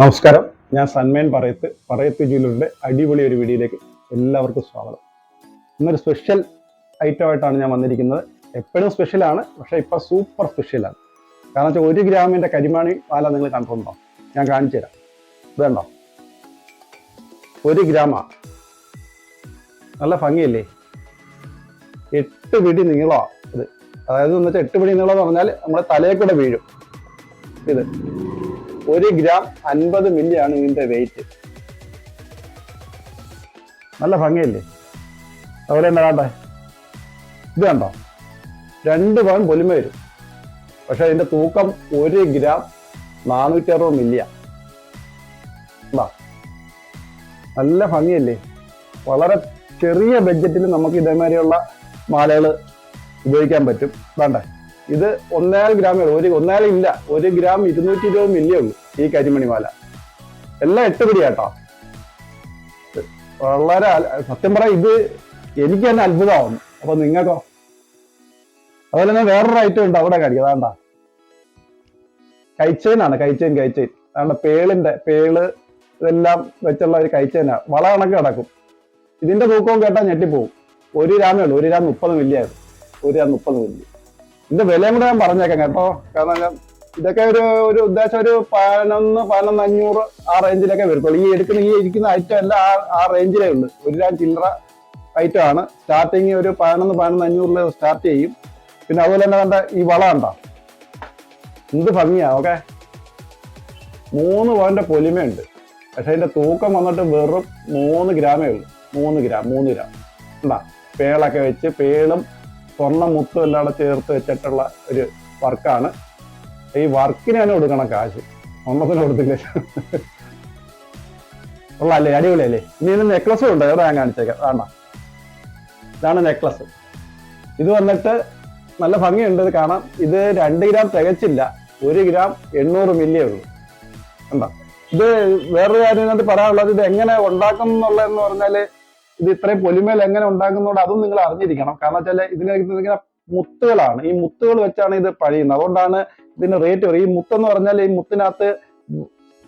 നമസ്കാരം. ഞാൻ സന്മേൻ പറയത്ത് പറയത്ത് ജ്വല്ലറിയുടെ അടിപൊളി ഒരു വീഡിയോയിലേക്ക് എല്ലാവർക്കും സ്വാഗതം. ഇന്നൊരു സ്പെഷ്യൽ ഐറ്റം ആയിട്ടാണ് ഞാൻ വന്നിരിക്കുന്നത്. എപ്പോഴും സ്പെഷ്യലാണ് പക്ഷേ ഇപ്പം സൂപ്പർ സ്പെഷ്യലാണ് കാരണം വെച്ചാൽ ഒരു ഗ്രാമിന്റെ കരിമാണി പാല നിങ്ങൾ കണ്ടിട്ടുണ്ടോ? ഞാൻ കാണിച്ചു തരാം. ഇതുണ്ടോ ഒരു ഗ്രാമാ. നല്ല ഭംഗിയല്ലേ? എട്ട് പിടി നീളമാണ് ഇത്. അതായത് എന്ന് വെച്ചാൽ എട്ട് പിടി നീളം എന്ന് പറഞ്ഞാൽ നമ്മുടെ തലയിൽ കൂടെ വീഴും. ഇത്. ഒരു ഗ്രാം അൻപത് മില്ലിയാണ് ഇതിന്റെ വെയിറ്റ് നല്ല ഭംഗിയല്ലേ? അതുപോലെ തന്നെ ഇത് കണ്ടോ? രണ്ട് പവൻ പൊലിമ വരും. പക്ഷെ അതിന്റെ തൂക്കം ഒരു ഗ്രാം നാനൂറ്റി അറുപത് മില്ലിയ നല്ല ഭംഗിയല്ലേ? വളരെ ചെറിയ ബഡ്ജറ്റിൽ നമുക്ക് ഇതേമാതിരിയുള്ള മാലകൾ ഉപയോഗിക്കാൻ പറ്റും. വേണ്ടേ? ഇത് ഒന്നേകാൽ ഗ്രാമേ ഒരു ഒന്നേകാൽ ഇല്ല. ഒരു ഗ്രാം ഇരുന്നൂറ്റി ഇരുപത് മില്ലിയേ ഉള്ളൂ ഈ കരിമണി മാല എല്ലാം എട്ട് പിടി കേട്ടോ വളരെ സത്യം പറയാം ഇത് എനിക്ക് തന്നെ അത്ഭുതമാവുന്നു. അപ്പൊ നിങ്ങൾക്കോ? അതുപോലെ തന്നെ വേറൊരു ഐറ്റം ഉണ്ട് അവിടെ കാണിക്കുക അതാണ്ട. കൈച്ചേനാണ് കൈച്ചേൻ കൈച്ചേൻ അതാണ്ട് പേളിന്റെ പേൾ ഇതെല്ലാം വെച്ചുള്ള ഒരു കൈച്ചേനാ വള കണക്ക് കിടക്കും ഇതിന്റെ തൂക്കവും കേട്ടാൽ ഞെട്ടിപ്പോവും. ഒരു രാമേ ഉള്ളൂ. ഒരു ഗ്രാം മുപ്പത് മില്ലിയായിരുന്നു ഒരു ഗ്രാം മുപ്പത് മില്ലി. ഇതിന്റെ വിലയും കൂടെ ഞാൻ പറഞ്ഞേക്കാം കേട്ടോ. കാരണം ഇതൊക്കെ ഒരു ഒരു ഉദ്ദേശം ഒരു പതിനൊന്ന് പതിനൊന്ന് അഞ്ഞൂറ് ആ റേഞ്ചിലൊക്കെ വരത്തുള്ളൂ ഈ എടുക്കുന്ന ഈ ഇരിക്കുന്ന ഐറ്റം എല്ലാം ആ ആ റേഞ്ചിലേ ഉണ്ട് ഒരു ലാൻ ചില്ലറ ഐറ്റം ആണ്. സ്റ്റാർട്ടിങ് ഒരു പതിനൊന്ന് പതിനൊന്ന് അഞ്ഞൂറിൽ സ്റ്റാർട്ട് ചെയ്യും. പിന്നെ അതുപോലെ തന്നെ കണ്ട ഈ വള കണ്ടോ? എന്ത് ഭംഗിയാ ഓക്കെ മൂന്ന് പോയിന്റ് പൊലിമയുണ്ട്. പക്ഷെ അതിന്റെ തൂക്കം വന്നിട്ട് വെറും മൂന്ന് ഗ്രാമേ ഉള്ളൂ. മൂന്ന് ഗ്രാം മൂന്ന് ഗ്രാം. എന്താ പേളൊക്കെ വെച്ച് പേളും സ്വർണ മുത്തും എല്ലാം കൂടെ ചേർത്ത് വെച്ചിട്ടുള്ള ഒരു വർക്കാണ്. ഈ വർക്കിന് തന്നെ കൊടുക്കണം കാശ്. സ്വർണത്തിന് കൊടുത്തില്ല? ഉള്ളല്ലേ അടിപൊളിയല്ലേ? ഇനി ഇതിന് നെക്ലസും ഉണ്ട്? എവിടെ ഞാൻ കാണിച്ചേക്കാം. കാണാ ഇതാണ് നെക്ലസ് ഇത് വന്നിട്ട് നല്ല ഭംഗിയുണ്ട് ഇത് കാണാം ഇത് രണ്ട് ഗ്രാം തികച്ചില്ല. ഒരു ഗ്രാം എണ്ണൂറ് മില്ലിയേ ഉള്ളൂ. കണ്ടോ? ഇത് വേറൊരു കാര്യം ഇതിനകത്ത് പറയാനുള്ളത് ഇത് എങ്ങനെ ഉണ്ടാക്കും എന്നുള്ളതെന്ന് പറഞ്ഞാൽ ഇത് ഇത്രയും പൊലിമേൽ എങ്ങനെ ഉണ്ടാക്കുന്നതോട് അതും നിങ്ങൾ അറിഞ്ഞിരിക്കണം. കാരണം വെച്ചാൽ ഇതിനകത്ത് ഇങ്ങനെ മുത്തുകളാണ്. ഈ മുത്തുകൾ വെച്ചാണ് ഇത് പഴിയുന്നത്. അതുകൊണ്ടാണ് ഇതിന്റെ റേറ്റ് വരും. ഈ മുത്തെന്ന് പറഞ്ഞാൽ ഈ മുത്തിനകത്ത്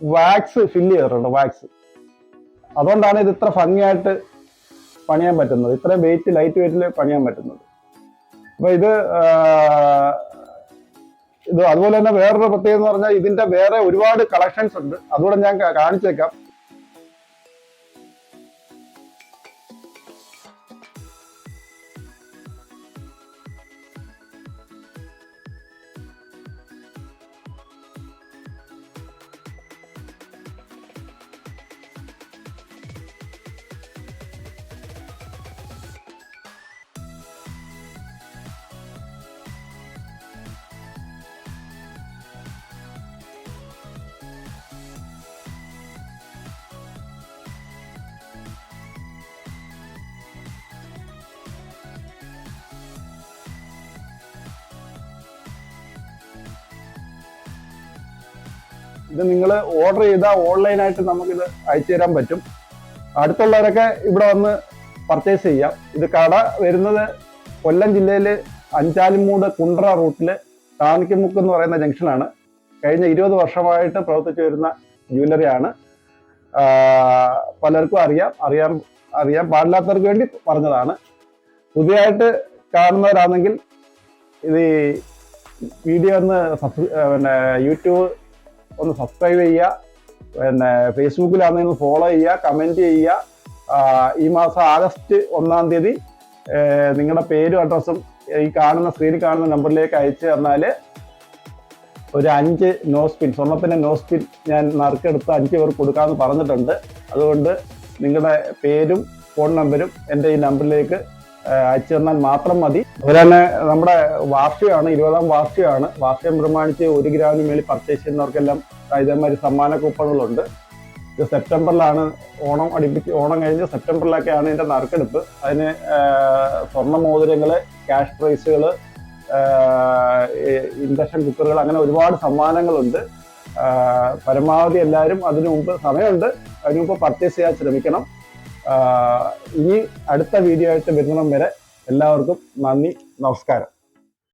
വാക്സ് ഫില്ല് ചെയ്തിട്ടുണ്ട് വാക്സ് അതുകൊണ്ടാണ് ഇത് ഇത്ര ഭംഗിയായിട്ട് പണിയാൻ പറ്റുന്നത്. ഇത്രയും വെയിറ്റ് ലൈറ്റ് വെയിറ്റിൽ പണിയാൻ പറ്റുന്നത്. അപ്പൊ ഇത് ഇത് അതുപോലെ തന്നെ വേറൊരു പ്രത്യേകത എന്ന് പറഞ്ഞാൽ ഇതിന്റെ വേറെ ഒരുപാട് കളക്ഷൻസ് ഉണ്ട്. അതുകൂടെ ഞാൻ കാണിച്ചേക്കാം ഇത് നിങ്ങൾ ഓർഡർ ചെയ്താൽ ഓൺലൈനായിട്ട് നമുക്കിത് അയച്ചു തരാൻ പറ്റും. അടുത്തുള്ളവരൊക്കെ ഇവിടെ വന്ന് പർച്ചേസ് ചെയ്യാം. ഇത് കട വരുന്നത് കൊല്ലം ജില്ലയിൽ അഞ്ചാലിമൂട് കുണ്ട്ര റൂട്ടിൽ താണിക്കമുക്ക് എന്ന് പറയുന്ന ജംഗ്ഷനാണ് കഴിഞ്ഞ ഇരുപത് വർഷമായിട്ട് പ്രവർത്തിച്ചു വരുന്ന ജ്വല്ലറിയാണ് പലർക്കും അറിയാം. അറിയാൻ അറിയാൻ പാടില്ലാത്തവർക്ക് വേണ്ടി പറഞ്ഞതാണ്. പുതിയതായിട്ട് കാണുന്നവരാണെങ്കിൽ ഇത് വീഡിയോ ഒന്ന് സബ്സ് പിന്നെ യൂട്യൂബ് ഒന്ന് സബ്സ്ക്രൈബ് ചെയ്യുക. പിന്നെ ഫേസ്ബുക്കിലാണെങ്കിൽ ഫോളോ ചെയ്യുക കമന്റ് ചെയ്യുക. ഈ മാസം ആഗസ്റ്റ് ഒന്നാം തീയതി നിങ്ങളുടെ പേരും അഡ്രസ്സും ഈ കാണുന്ന സ്ക്രീനിൽ കാണുന്ന നമ്പറിലേക്ക് അയച്ചു തന്നാൽ ഒരു അഞ്ച് നോ സ്പിൻ സ്വർണത്തിന്റെ നോ സ്പിൻ ഞാൻ നറുക്കെടുത്ത് അഞ്ച് പേർക്ക് കൊടുക്കാമെന്ന് പറഞ്ഞിട്ടുണ്ട്. അതുകൊണ്ട് നിങ്ങളുടെ പേരും ഫോൺ നമ്പരും എന്റെ ഈ നമ്പറിലേക്ക് അയച്ചു തന്നാൽ മാത്രം മതി. അതുപോലെ തന്നെ നമ്മുടെ വാർഷികമാണ് ഇരുപതാം വാർഷികമാണ്. വാർഷികം പ്രമാണിച്ച് ഒരു ഗ്രാമിന് മേളിൽ പർച്ചേസ് ചെയ്യുന്നവർക്കെല്ലാം ഇതേമാതിരി സമ്മാന കൂപ്പണുകളുണ്ട്. ഇത് സെപ്റ്റംബറിലാണ് ഓണം അടുപ്പിച്ച് ഓണം കഴിഞ്ഞ് സെപ്റ്റംബറിലൊക്കെയാണ് ഇതിന്റെ നറുക്കെടുപ്പ്. അതിന് സ്വർണ മോതിരങ്ങൾ ക്യാഷ് പ്രൈസുകൾ ഇൻഡക്ഷൻ കുക്കറുകൾ അങ്ങനെ ഒരുപാട് സമ്മാനങ്ങളുണ്ട്. പരമാവധി എല്ലാവരും അതിനു മുമ്പ് സമയമുണ്ട്. അതിനു മുമ്പ് പർച്ചേസ് ചെയ്യാൻ ശ്രമിക്കണം. ഇനി അടുത്ത വീഡിയോ ആയിട്ട് വരുന്നിടം വരെ എല്ലാവർക്കും നന്ദി നമസ്കാരം.